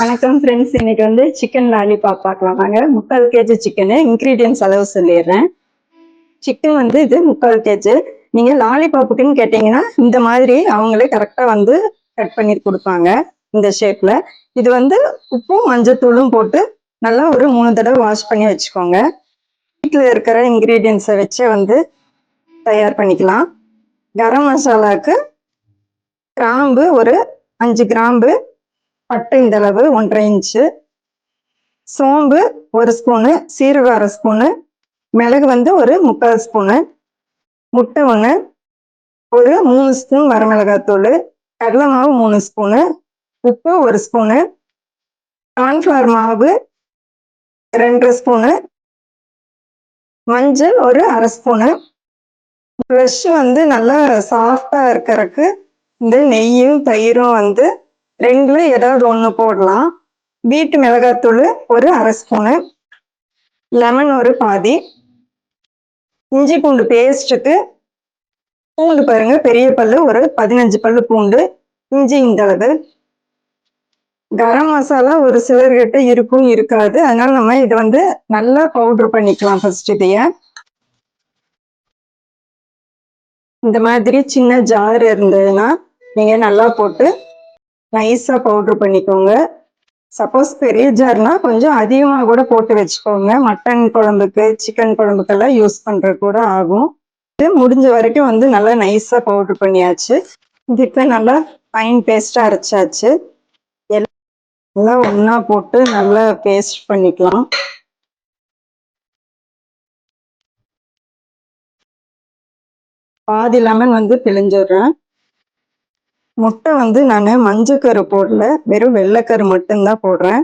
வணக்கம் ஃப்ரெண்ட்ஸ் இன்னைக்கு வந்து சிக்கன் லாலிபாப் பார்க்கலாம் வாங்க. முக்கால் கேஜி சிக்கனு இன்க்ரீடியன்ஸ் அளவு சொல்லிடுறேன். சிக்கன் வந்து இது முக்கால் கேஜி நீங்கள் லாலிபாப்புக்குன்னு கேட்டிங்கன்னா இந்த மாதிரி அவங்களே கரெக்டாக வந்து கட் பண்ணி கொடுப்பாங்க இந்த ஷேப்பில் இது வந்து உப்பும் மஞ்சத்தூளும் போட்டு நல்லா ஒரு மூணு தடவை வாஷ் பண்ணி வச்சுக்கோங்க. வீட்டில் இருக்கிற இன்க்ரீடியன்ஸை வச்சு வந்து தயார் பண்ணிக்கலாம். கரம் மசாலாவுக்கு கிராம்பு ஒரு அஞ்சு கிராம்பு பட்டை இந்த அளவு ஒன்றரை இன்ச்சு சோம்பு ஒரு ஸ்பூனு சீரகம் அரை ஸ்பூனு மிளகு வந்து ஒரு முக்கால் ஸ்பூனு முட்டை ஒன்று ஒரு மூணு ஸ்பூன் வரமிளகாத்தூள் கடலை மாவு மூணு ஸ்பூனு உப்பு ஒரு ஸ்பூனு கார்ன்ஃப்ளவர் மாவு ரெண்டரை ஸ்பூனு மஞ்சள் ஒரு அரை ஸ்பூனு ஃப்ரெஷ் வந்து நல்லா சாஃப்டாக இருக்கிறதுக்கு இந்த நெய்யும் தயிரும் வந்து ரெண்டுல ஏதாவது ஒன்று போடலாம். வீட்டு மிளகாத்தூள் ஒரு அரை ஸ்பூனு. லெமன் ஒரு பாதி. இஞ்சி பூண்டு பேஸ்ட்டுக்கு பூண்டு பாருங்க பெரிய பல்லு ஒரு பதினஞ்சு பல்லு பூண்டு. இஞ்சி இந்த அளவு. கரம் மசாலா ஒரு சிலர்கிட்ட இருக்கும் இருக்காது. அதனால நம்ம இதை வந்து நல்லா பவுடர் பண்ணிக்கலாம் ஃபர்ஸ்ட் இதைய. இந்த மாதிரி சின்ன ஜார் இருந்ததுன்னா நீங்க நல்லா போட்டு நைஸாக பவுட்ரு பண்ணிக்கோங்க. சப்போஸ் பெரிய ஜார்னா கொஞ்சம் அதிகமாக கூட போட்டு வச்சுக்கோங்க. மட்டன் குழம்புக்கு சிக்கன் குழம்புக்கெல்லாம் யூஸ் பண்ணுறது கூட ஆகும். இது முடிஞ்ச வரைக்கும் வந்து நல்லா நைஸாக பவுட்ரு பண்ணியாச்சு. இதுக்கு நல்லா ஃபைன் பேஸ்ட்டாக அரைச்சாச்சு. எல்லாம் ஒன்றா போட்டு நல்லா பேஸ்ட் பண்ணிக்கலாம். பாதி லெமன் வந்து பிழிஞ்சிடுறேன். முட்டை வந்து நான் மஞ்சக்கரு போடல. வெறும் வெள்ளைக்கரு மட்டும்தான் போடுறேன்.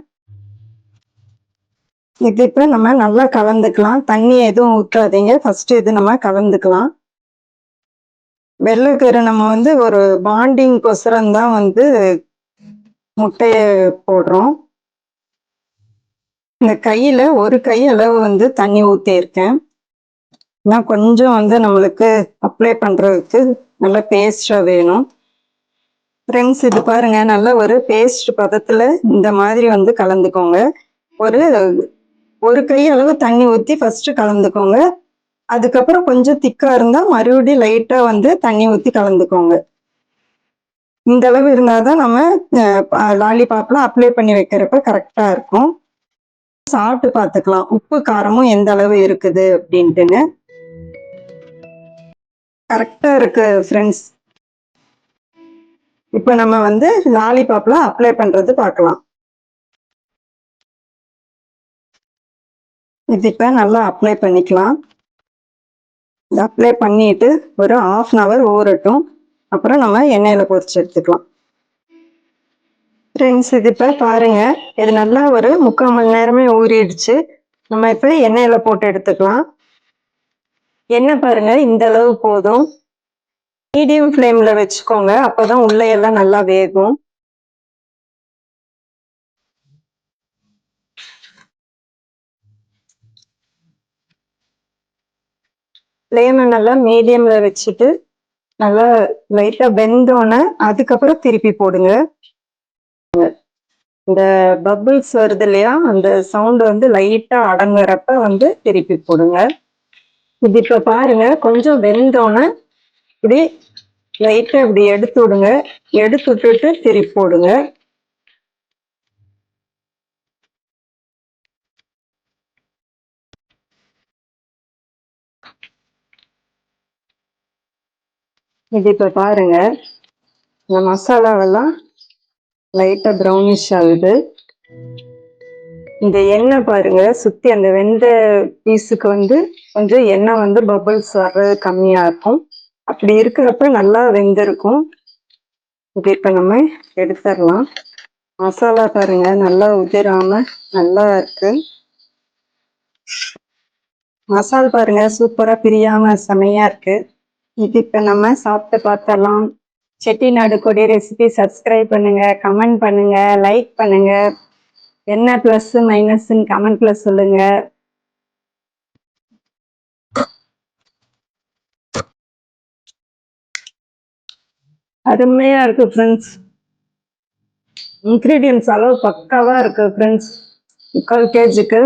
இது இப்போ நம்ம நல்லா கலந்துக்கலாம். தண்ணி எதுவும் ஊற்றாதீங்க ஃபஸ்ட்டு இது நம்ம கலந்துக்கலாம். வெள்ளைக்கரு நம்ம வந்து ஒரு பாண்டிங் கொசரம் தான் வந்து முட்டையை போடுறோம். இந்த கையில் ஒரு கை அளவு வந்து தண்ணி ஊற்றியிருக்கேன் நான் கொஞ்சம் வந்து நம்மளுக்கு அப்ளை பண்ணுறதுக்கு நல்லா பேஸ்டாக வேணும். ஃப்ரெண்ட்ஸ் இது பாருங்க நல்ல ஒரு பேஸ்ட் பதத்தில் இந்த மாதிரி வந்து கலந்துக்கோங்க. ஒரு ஒரு கை அளவு தண்ணி ஊற்றி ஃபஸ்ட்டு கலந்துக்கோங்க. அதுக்கப்புறம் கொஞ்சம் திக்காக இருந்தால் மறுபடியும் லைட்டாக வந்து தண்ணி ஊற்றி கலந்துக்கோங்க. இந்த அளவு இருந்தால் தான் நம்ம லாலிபாப்லாம் அப்ளை பண்ணி வைக்கிறப்ப கரெக்டாக இருக்கும். சாப்பிட்டு பார்த்துக்கலாம். உப்பு காரமும் எந்த அளவு இருக்குது அப்படின்ட்டுன்னு. கரெக்டாக இருக்குது ஃப்ரெண்ட்ஸ் இப்போ நம்ம வந்து லாலிபாப்ல அப்ளை பண்றது பார்க்கலாம். இது இப்போ நல்லா அப்ளை பண்ணிக்கலாம். அப்ளை பண்ணிட்டு ஒரு ஆஃப் அன் அவர் ஊறட்டும். அப்புறம் நம்ம எண்ணெயில் பொறிச்சு எடுத்துக்கலாம். ஃப்ரெண்ட்ஸ் இது இப்போ பாருங்க. இது நல்லா ஒரு முக்கால் மணி நேரமே ஊறிடுச்சு. நம்ம இப்போ எண்ணெயில் போட்டு எடுத்துக்கலாம். எண்ணெய் பாருங்க இந்த அளவு போதும். மீடியம் ஃப்ளேம்ல வச்சுக்கோங்க. அப்பதான் உள்ள எல்லாம் நல்லா வேகும். ஃப்ளேமை நல்லா மீடியம்ல வச்சுட்டு நல்லா லைட்டா வெந்தோன்னே அதுக்கப்புறம் திருப்பி போடுங்க. இந்த பபிள்ஸ் வருது இல்லையா? அந்த சவுண்ட் வந்து லைட்டா அடங்குறப்ப வந்து திருப்பி போடுங்க. இது இப்ப பாருங்க கொஞ்சம் வெந்தோன்னே இப்படி லைட்டாக இப்படி எடுத்து விடுங்க. எடுத்து விட்டுட்டு திருப்பி போடுங்க. இது இப்ப பாருங்க. இந்த மசாலாவெல்லாம் லைட்டா ப்ரௌனிஷ் ஆகுது இந்த எண்ணெய் பாருங்க. சுத்தி அந்த வெந்த பீஸுக்கு வந்து கொஞ்சம் எண்ணெய் வந்து பபிள்ஸ் வர்றது கம்மியா இருக்கும். அப்படி இருக்கிறப்ப நல்லா வெந்திருக்கும். இது இப்போ நம்ம எடுத்துடலாம். மசாலா பாருங்க நல்லா உதிராம நல்லா இருக்கு. மசால் பாருங்க சூப்பரா பிரியாம செமையா இருக்கு. இது இப்போ நம்ம சாப்பிட்டு பார்த்தலாம் செட்டிநாடு கொடி ரெசிபி சப்ஸ்கிரைப் பண்ணுங்க கமெண்ட் பண்ணுங்க லைக் பண்ணுங்க. என்ன ப்ளஸ் மைனஸ்ன்னு கமெண்ட்ல சொல்லுங்க. அருமையா இருக்கு ஃப்ரெண்ட்ஸ் இன்க்ரீடியன்ஸ் அளவு பக்காவா இருக்கு ஃப்ரெண்ட்ஸ் முக்கால் கேஜிக்கு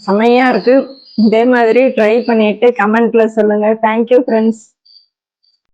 செமையா இருக்கு. இதே மாதிரி ட்ரை பண்ணிட்டு கமெண்ட்ல சொல்லுங்க. Thank you friends